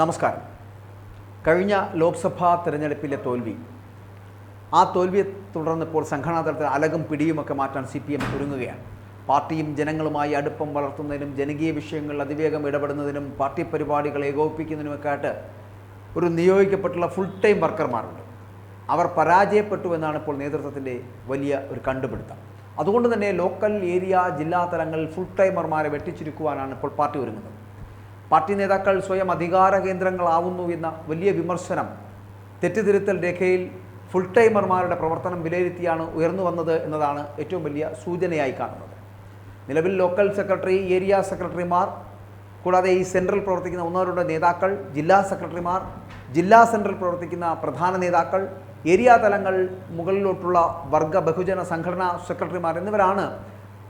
നമസ്കാരം. കഴിഞ്ഞ ലോക്സഭാ തെരഞ്ഞെടുപ്പിലെ തോൽവി. ആ തോൽവിയെ തുടർന്ന് ഇപ്പോൾ സംഘടനാ തലത്തിൽ അലകും പിടിയുമൊക്കെ മാറ്റാൻ സി പി എം ഒരുങ്ങുകയാണ്. പാർട്ടിയും ജനങ്ങളുമായി അടുപ്പം വളർത്തുന്നതിനും ജനകീയ വിഷയങ്ങളിൽ അതിവേഗം ഇടപെടുന്നതിനും പാർട്ടി പരിപാടികൾ ഏകോപിപ്പിക്കുന്നതിനുമൊക്കെ ആയിട്ട് ഒരു നിയോഗിക്കപ്പെട്ടുള്ള ഫുൾ ടൈം വർക്കർമാരുണ്ട്. അവർ പരാജയപ്പെട്ടു എന്നാണ് ഇപ്പോൾ നേതൃത്വത്തിന്റെ വലിയ ഒരു കണ്ടുപിടുത്തം. അതുകൊണ്ട് തന്നെ ലോക്കൽ ഏരിയ ജില്ലാ തലങ്ങളിൽ ഫുൾ ടൈമർമാരെ വെട്ടിച്ചുരുക്കുവാനാണ് ഇപ്പോൾ പാർട്ടി ഒരുങ്ങുന്നത്. പാർട്ടി നേതാക്കൾ സ്വയം അധികാര കേന്ദ്രങ്ങളാവുന്നു എന്ന വലിയ വിമർശനം തെറ്റിതിരുത്തൽ രേഖയിൽ ഫുൾ ടൈമർമാരുടെ പ്രവർത്തനം വിലയിരുത്തിയാണ് ഉയർന്നു വന്നത് എന്നതാണ് ഏറ്റവും വലിയ സൂചനയായി കാണുന്നത്. നിലവിൽ ലോക്കൽ സെക്രട്ടറി ഏരിയ സെക്രട്ടറിമാർ കൂടാതെ ഈ സെൻട്രൽ പ്രവർത്തിക്കുന്ന ഒന്നവരുടെ നേതാക്കൾ ജില്ലാ സെക്രട്ടറിമാർ ജില്ലാ സെൻട്രൽ പ്രവർത്തിക്കുന്ന പ്രധാന നേതാക്കൾ ഏരിയ തലങ്ങൾ മുകളിലോട്ടുള്ള വർഗ ബഹുജന സംഘടനാ സെക്രട്ടറിമാർ എന്നിവരാണ്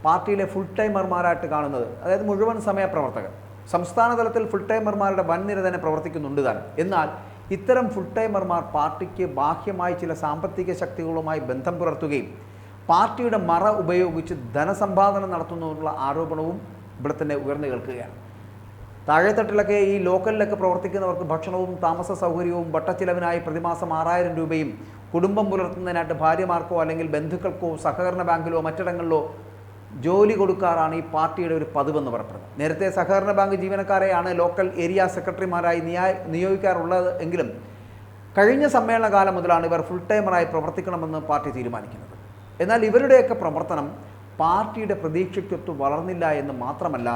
പാർട്ടിയിലെ ഫുൾ ടൈമർമാരായിട്ട് കാണുന്നത്. അതായത് മുഴുവൻ സമയ പ്രവർത്തകർ. സംസ്ഥാന തലത്തിൽ ഫുൾ ടൈമർമാരുടെ വൻനിര തന്നെ പ്രവർത്തിക്കുന്നുണ്ട് താൻ. എന്നാൽ ഇത്തരം ഫുൾ ടൈമർമാർ പാർട്ടിക്ക് ബാഹ്യമായി ചില സാമ്പത്തിക ശക്തികളുമായി ബന്ധം പുലർത്തുകയും പാർട്ടിയുടെ മറ ഉപയോഗിച്ച് ധനസമ്പാദനം നടത്തുന്നതിനുള്ള ആരോപണവും ഇവിടെ തന്നെ ഉയർന്നു കേൾക്കുകയാണ്. താഴെത്തട്ടിലൊക്കെ ഈ ലോക്കലിലൊക്കെ പ്രവർത്തിക്കുന്നവർക്ക് ഭക്ഷണവും താമസ സൗകര്യവും വട്ടച്ചിലവിനായി പ്രതിമാസം ആറായിരം രൂപയും കുടുംബം പുലർത്തുന്നതിനായിട്ട് ഭാര്യമാർക്കോ അല്ലെങ്കിൽ ബന്ധുക്കൾക്കോ സഹകരണ ബാങ്കിലോ മറ്റിടങ്ങളിലോ ജോലി കൊടുക്കാറാണ് ഈ പാർട്ടിയുടെ ഒരു പതിവെന്ന് പറയപ്പെടുന്നത്. നേരത്തെ സഹകരണ ബാങ്ക് ജീവനക്കാരെയാണ് ലോക്കൽ ഏരിയ സെക്രട്ടറിമാരായി നിയാ നിയോഗിക്കാറുള്ളത് എങ്കിലും കഴിഞ്ഞ സമ്മേളന കാലം മുതലാണ് ഇവർ ഫുൾ ടൈമറായി പ്രവർത്തിക്കണമെന്ന് പാർട്ടി തീരുമാനിക്കുന്നത്. എന്നാൽ ഇവരുടെയൊക്കെ പ്രവർത്തനം പാർട്ടിയുടെ പ്രതീക്ഷയ്ക്കൊത്ത് വളർന്നില്ല എന്ന് മാത്രമല്ല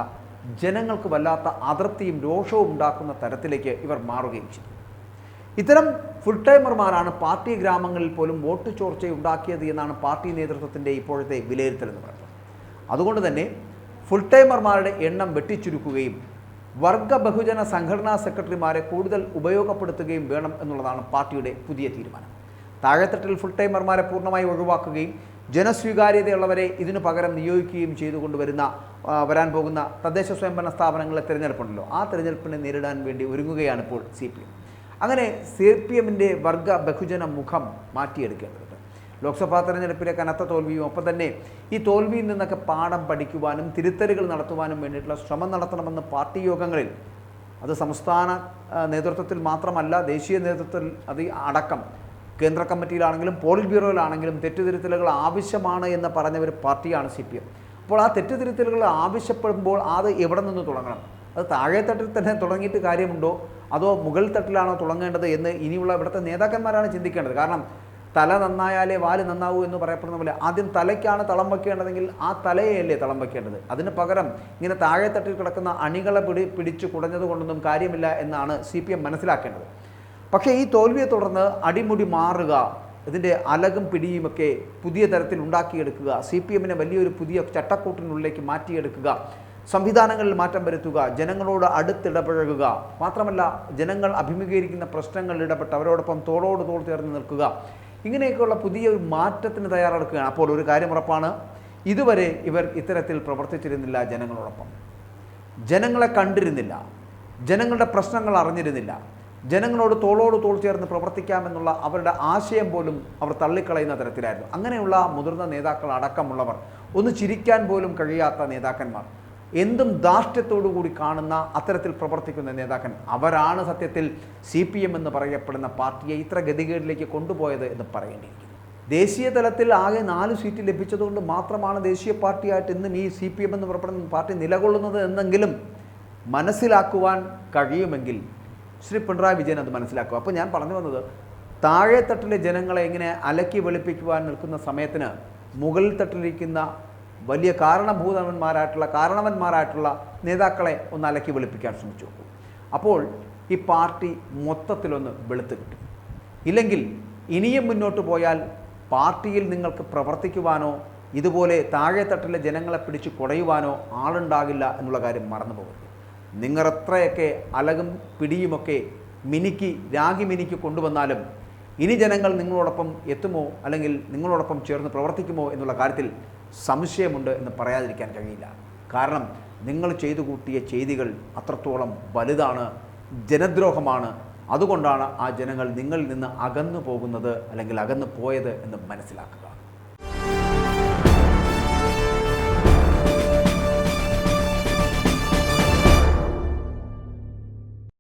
ജനങ്ങൾക്ക് വല്ലാത്ത അതൃപ്തിയും രോഷവും ഉണ്ടാക്കുന്ന തരത്തിലേക്ക് ഇവർ മാറുകയും ചെയ്തു. ഇത്തരം ഫുൾ ടൈമർമാരാണ് പാർട്ടി ഗ്രാമങ്ങളിൽ പോലും വോട്ട് ചോർച്ചയുണ്ടാക്കിയത് എന്നാണ് പാർട്ടി നേതൃത്വത്തിന്റെ ഇപ്പോഴത്തെ വിലയിരുത്തൽ എന്ന് പറയുന്നത്. അതുകൊണ്ട് തന്നെ ഫുൾ ടൈമർമാരുടെ എണ്ണം വെട്ടിച്ചുരുക്കുകയും വർഗ ബഹുജന സംഘടനാ സെക്രട്ടറിമാരെ കൂടുതൽ ഉപയോഗപ്പെടുത്തുകയും വേണം എന്നുള്ളതാണ് പാർട്ടിയുടെ പുതിയ തീരുമാനം. താഴെത്തട്ടിൽ ഫുൾ ടൈമർമാരെ പൂർണമായി ഒഴിവാക്കുകയും ജനസ്വീകാര്യതയുള്ളവരെ ഇതിനു പകരം നിയോഗിക്കുകയും ചെയ്തുകൊണ്ടുവരുന്ന വരാൻ പോകുന്ന തദ്ദേശ സ്വയംഭരണ സ്ഥാപനങ്ങളെ തിരഞ്ഞെടുപ്പുണ്ടല്ലോ. ആ തിരഞ്ഞെടുപ്പിനെ നേരിടാൻ വേണ്ടി ഒരുങ്ങുകയാണ് ഇപ്പോൾ സി പി എം. അങ്ങനെ സി പി എമ്മിന്റെ വർഗ ബഹുജന മുഖം മാറ്റിയെടുക്കേണ്ടതുണ്ട് ലോക്സഭാ തെരഞ്ഞെടുപ്പിലെ കനത്ത തോൽവിയും ഒപ്പം തന്നെ ഈ തോൽവിയിൽ നിന്നൊക്കെ പാഠം പഠിക്കുവാനും തിരുത്തലുകൾ നടത്തുവാനും വേണ്ടിയിട്ടുള്ള ശ്രമം നടത്തണമെന്ന് പാർട്ടി യോഗങ്ങളിൽ അത് സംസ്ഥാന നേതൃത്വത്തിൽ മാത്രമല്ല ദേശീയ നേതൃത്വത്തിൽ അത് അടക്കം കേന്ദ്ര കമ്മിറ്റിയിലാണെങ്കിലും പോളിറ്റ് ബ്യൂറോയിലാണെങ്കിലും തെറ്റുതിരുത്തലുകൾ ആവശ്യമാണ് എന്ന് പറഞ്ഞ ഒരു പാർട്ടിയാണ് സി പി എം. അപ്പോൾ ആ തെറ്റുതിരുത്തലുകൾ ആവശ്യപ്പെടുമ്പോൾ അത് എവിടെ നിന്ന് തുടങ്ങണം? അത് താഴെത്തട്ടിൽ തന്നെ തുടങ്ങിയിട്ട് കാര്യമുണ്ടോ? അതോ മുകൾ തട്ടിലാണോ തുടങ്ങേണ്ടത് എന്ന് ഇനിയുള്ള ഇവിടുത്തെ നേതാക്കന്മാരാണ് ചിന്തിക്കേണ്ടത്. കാരണം തല നന്നായാലേ വാൽ നന്നാവൂ എന്ന് പറയപ്പെടുന്ന പോലെ ആദ്യം തലയ്ക്കാണ് തളം വയ്ക്കേണ്ടതെങ്കിൽ ആ തലയെയല്ലേ തളം വയ്ക്കേണ്ടത് അതിന് പകരം ഇങ്ങനെ താഴെത്തട്ടിൽ കിടക്കുന്ന അണികളെ പിടി പിടിച്ചു കുടഞ്ഞത് കൊണ്ടൊന്നും കാര്യമില്ല എന്നാണ് സി പി എം മനസ്സിലാക്കേണ്ടത്. പക്ഷേ ഈ തോൽവിയെ തുടർന്ന് അടിമുടി മാറുക ഇതിന്റെ അലകും പിടിയുമൊക്കെ പുതിയ തരത്തിൽ ഉണ്ടാക്കിയെടുക്കുക സി പി എമ്മിനെ വലിയൊരു പുതിയ ചട്ടക്കൂട്ടിനുള്ളിലേക്ക് മാറ്റിയെടുക്കുക സംവിധാനങ്ങളിൽ മാറ്റം വരുത്തുക ജനങ്ങളോട് അടുത്തിടപഴകുക മാത്രമല്ല ജനങ്ങൾ അഭിമുഖീകരിക്കുന്ന പ്രശ്നങ്ങളിൽ ഇടപെട്ട് അവരോടൊപ്പം തോളോട് തോൾ ചേർന്ന് നിൽക്കുക ഇങ്ങനെയൊക്കെയുള്ള പുതിയ ഒരു മാറ്റത്തിന് തയ്യാറെടുക്കുകയാണ്. അപ്പോൾ ഒരു കാര്യം ഉറപ്പാണ് ഇതുവരെ ഇവർ ഇത്തരത്തിൽ പ്രവർത്തിച്ചിരുന്നില്ല ജനങ്ങളോടൊപ്പം. ജനങ്ങളെ കണ്ടിരുന്നില്ല ജനങ്ങളുടെ പ്രശ്നങ്ങൾ അറിഞ്ഞിരുന്നില്ല ജനങ്ങളോട് തോളോട് തോൾ ചേർന്ന് പ്രവർത്തിക്കാമെന്നുള്ള അവരുടെ ആശയം പോലും അവർ തള്ളിക്കളയുന്ന തരത്തിലായിരുന്നു. അങ്ങനെയുള്ള മുതിർന്ന നേതാക്കൾ അടക്കമുള്ളവർ ഒന്ന് ചിരിക്കാൻ പോലും കഴിയാത്ത നേതാക്കന്മാർ എന്തും ധാർഷ്ട്യത്തോടു കൂടി കാണുന്ന അത്തരത്തിൽ പ്രവർത്തിക്കുന്ന നേതാക്കൻ അവരാണ് സത്യത്തിൽ സി പി എം എന്ന് പറയപ്പെടുന്ന പാർട്ടിയെ ഇത്ര ഗതികേടിലേക്ക് കൊണ്ടുപോയത് എന്ന് പറയേണ്ടിയിരിക്കുന്നു. ദേശീയ തലത്തിൽ ആകെ നാല് സീറ്റ് ലഭിച്ചതുകൊണ്ട് മാത്രമാണ് ദേശീയ പാർട്ടിയായിട്ട് ഇന്നും ഈ സി പി എം എന്ന് പറയപ്പെടുന്ന പാർട്ടി നിലകൊള്ളുന്നത് എന്നെങ്കിലും മനസ്സിലാക്കുവാൻ കഴിയുമെങ്കിൽ ശ്രീ പിണറായി വിജയൻ അത് മനസ്സിലാക്കും അപ്പോൾ ഞാൻ പറഞ്ഞു വന്നത് താഴെത്തട്ടിലെ ജനങ്ങളെ എങ്ങനെ അലക്കി വെളുപ്പിക്കുവാൻ നിൽക്കുന്ന സമയത്തിന് മുകളിൽ തട്ടിലിരിക്കുന്ന വലിയ കാരണഭൂതന്മാരായിട്ടുള്ള കാരണവന്മാരായിട്ടുള്ള നേതാക്കളെ ഒന്ന് അലക്കി വെളുപ്പിക്കാൻ ശ്രമിച്ചു അപ്പോൾ ഈ പാർട്ടി മൊത്തത്തിലൊന്ന് വെളുത്ത് കിട്ടും. ഇല്ലെങ്കിൽ ഇനിയും മുന്നോട്ട് പോയാൽ പാർട്ടിയിൽ നിങ്ങൾക്ക് പ്രവർത്തിക്കുവാനോ ഇതുപോലെ താഴെത്തട്ടിലെ ജനങ്ങളെ പിടിച്ച് കുടയുവാനോ ആളുണ്ടാകില്ല എന്നുള്ള കാര്യം മറന്നു പോകരുത്. നിങ്ങൾ എത്രയൊക്കെ അലകും പിടിയുമൊക്കെ മിനുക്കി രാഗി മിനുക്കി കൊണ്ടുവന്നാലും ഇനി ജനങ്ങൾ നിങ്ങളോടൊപ്പം എത്തുമോ? അല്ലെങ്കിൽ നിങ്ങളോടൊപ്പം ചേർന്ന് പ്രവർത്തിക്കുമോ? എന്നുള്ള കാര്യത്തിൽ സംശയമുണ്ട് എന്ന് പറയാതിരിക്കാൻ കഴിയില്ല. കാരണം നിങ്ങൾ ചെയ്തു കൂട്ടിയ ചെയ്തികൾ അത്രത്തോളം വലുതാണ് ജനദ്രോഹമാണ്. അതുകൊണ്ടാണ് ആ ജനങ്ങൾ നിങ്ങളിൽ നിന്ന് അകന്നു പോകുന്നത് അല്ലെങ്കിൽ അകന്നു പോയത് എന്ന് മനസ്സിലാക്കുക.